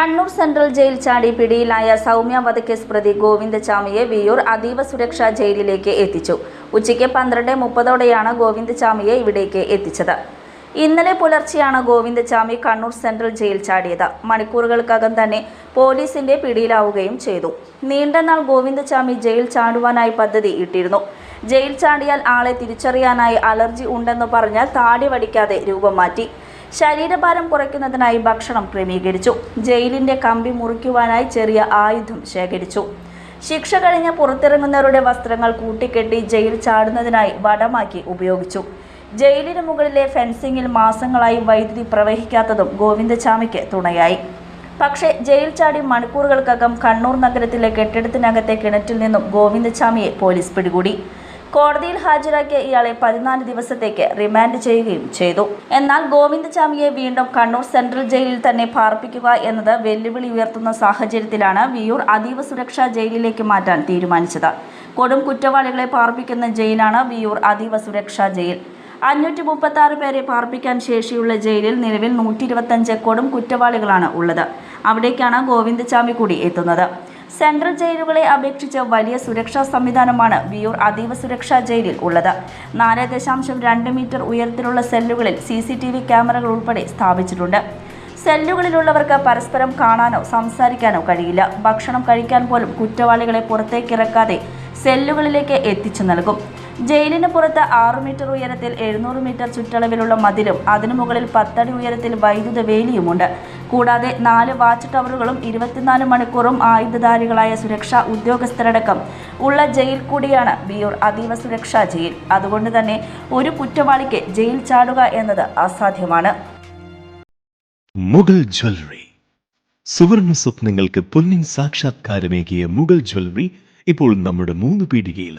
Kannur central jail ചാടി പിടിയിലായ സൗമ്യ വധക്കേസ് പ്രതി ഗോവിന്ദചാമിയെ വിയൂർ അതീവ സുരക്ഷാ ജയിലിലേക്ക് എത്തിച്ചു. ഉച്ചയ്ക്ക് പന്ത്രണ്ട് മുപ്പതോടെയാണ് ഗോവിന്ദചാമിയെ ഇവിടേക്ക് എത്തിച്ചത്. ഇന്നലെ പുലർച്ചെയാണ് ഗോവിന്ദചാമി കണ്ണൂർ സെൻട്രൽ ജയിൽ ചാടിയത്. മണിക്കൂറുകൾക്കകം തന്നെ പോലീസിന്റെ പിടിയിലാവുകയും ചെയ്തു. നീണ്ടനാൾ ഗോവിന്ദചാമി ജയിൽ ചാടുവാനായി പദ്ധതി ഇട്ടിരുന്നു. ജയിൽ ചാടിയാൽ ആളെ തിരിച്ചറിയാനായി അലർജി ഉണ്ടെന്ന് പറഞ്ഞാൽ താടി വടിക്കാതെ രൂപം മാറ്റി. ശരീരഭാരം കുറയ്ക്കുന്നതിനായി ഭക്ഷണം ക്രമീകരിച്ചു. ജയിലിന്റെ കമ്പി മുറിക്കുവാനായി ചെറിയ ആയുധം ശേഖരിച്ചു. ശിക്ഷ കഴിഞ്ഞ് പുറത്തിറങ്ങുന്നവരുടെ വസ്ത്രങ്ങൾ കൂട്ടിക്കെട്ടി ജയിൽ ചാടുന്നതിനായി വടമാക്കി ഉപയോഗിച്ചു. ജയിലിന് മുകളിലെ ഫെൻസിംഗിൽ മാസങ്ങളായി വൈദ്യുതി പ്രവഹിക്കാത്തതും ഗോവിന്ദചാമിക്ക് തുണയായി. പക്ഷേ ജയിൽ ചാടി മണിക്കൂറുകൾക്കകം കണ്ണൂർ നഗരത്തിലെ കെട്ടിടത്തിനകത്തെ കിണറ്റിൽ നിന്നും ഗോവിന്ദചാമിയെ പോലീസ് പിടികൂടി. കോടതിയിൽ ഹാജരാക്കിയ ഇയാളെ പതിനാല് ദിവസത്തേക്ക് റിമാൻഡ് ചെയ്യുകയും ചെയ്തു. എന്നാൽ ഗോവിന്ദചാമിയെ വീണ്ടും കണ്ണൂർ സെൻട്രൽ ജയിലിൽ തന്നെ പാർപ്പിക്കുക എന്നത് വെല്ലുവിളി ഉയർത്തുന്ന സാഹചര്യത്തിലാണ് വിയൂർ അതീവ സുരക്ഷാ ജയിലിലേക്ക് മാറ്റാൻ തീരുമാനിച്ചത്. കൊടും കുറ്റവാളികളെ പാർപ്പിക്കുന്ന ജയിലാണ് വിയൂർ അതീവ സുരക്ഷാ ജയിൽ. അഞ്ഞൂറ്റി മുപ്പത്തി ആറ് പേരെ പാർപ്പിക്കാൻ ശേഷിയുള്ള ജയിലിൽ നിലവിൽ നൂറ്റി ഇരുപത്തഞ്ച് കൊടും കുറ്റവാളികളാണ് ഉള്ളത്. അവിടേക്കാണ് ഗോവിന്ദചാമി കൂടി എത്തുന്നത്. സെൻട്രൽ ജയിലുകളെ അപേക്ഷിച്ച് വലിയ സുരക്ഷാ സംവിധാനമാണ് വിയൂർ അതീവ സുരക്ഷാ ജയിലിൽ ഉള്ളത്. നാല് ദശാംശം രണ്ട് മീറ്റർ ഉയരത്തിലുള്ള സെല്ലുകളിൽ സി സി ടി വി ക്യാമറകൾ ഉൾപ്പെടെ സ്ഥാപിച്ചിട്ടുണ്ട്. സെല്ലുകളിലുള്ളവർക്ക് പരസ്പരം കാണാനോ സംസാരിക്കാനോ കഴിയില്ല. ഭക്ഷണം കഴിക്കാൻ പോലും കുറ്റവാളികളെ പുറത്തേക്കിറക്കാതെ സെല്ലുകളിലേക്ക് എത്തിച്ചു നൽകും. ജയിലിന് പുറത്ത് ആറ് മീറ്റർ ഉയരത്തിൽ എഴുന്നൂറ് മീറ്റർ ചുറ്റളവിലുള്ള മതിലും അതിനു മുകളിൽ പത്തടി ഉയരത്തിൽ വൈദ്യുത വേലിയുമുണ്ട്. കൂടാതെ നാല് വാച്ച് ടവറുകളും ഇരുപത്തിനാല് മണിക്കൂറും ആയുധധാരികളായ സുരക്ഷാ ഉദ്യോഗസ്ഥരടക്കം ഉള്ള ജയിൽ കൂടിയാണ് ബിയൂർ അതീവ സുരക്ഷാ ജയിൽ. അതുകൊണ്ട് തന്നെ ഒരു കുറ്റവാളിക്ക് ജയിൽ ചാടുക എന്നത് അസാധ്യമാണ്. മുഗൾ ജ്വല്ലറി. സുവർണ സ്വപ്നങ്ങൾക്ക് പൊന്നിൻ സാക്ഷാത്കാരമേകിയ മുഗൾ ജ്വല്ലറി ഇപ്പോൾ നമ്മുടെ മൂന്ന് പീടികയിൽ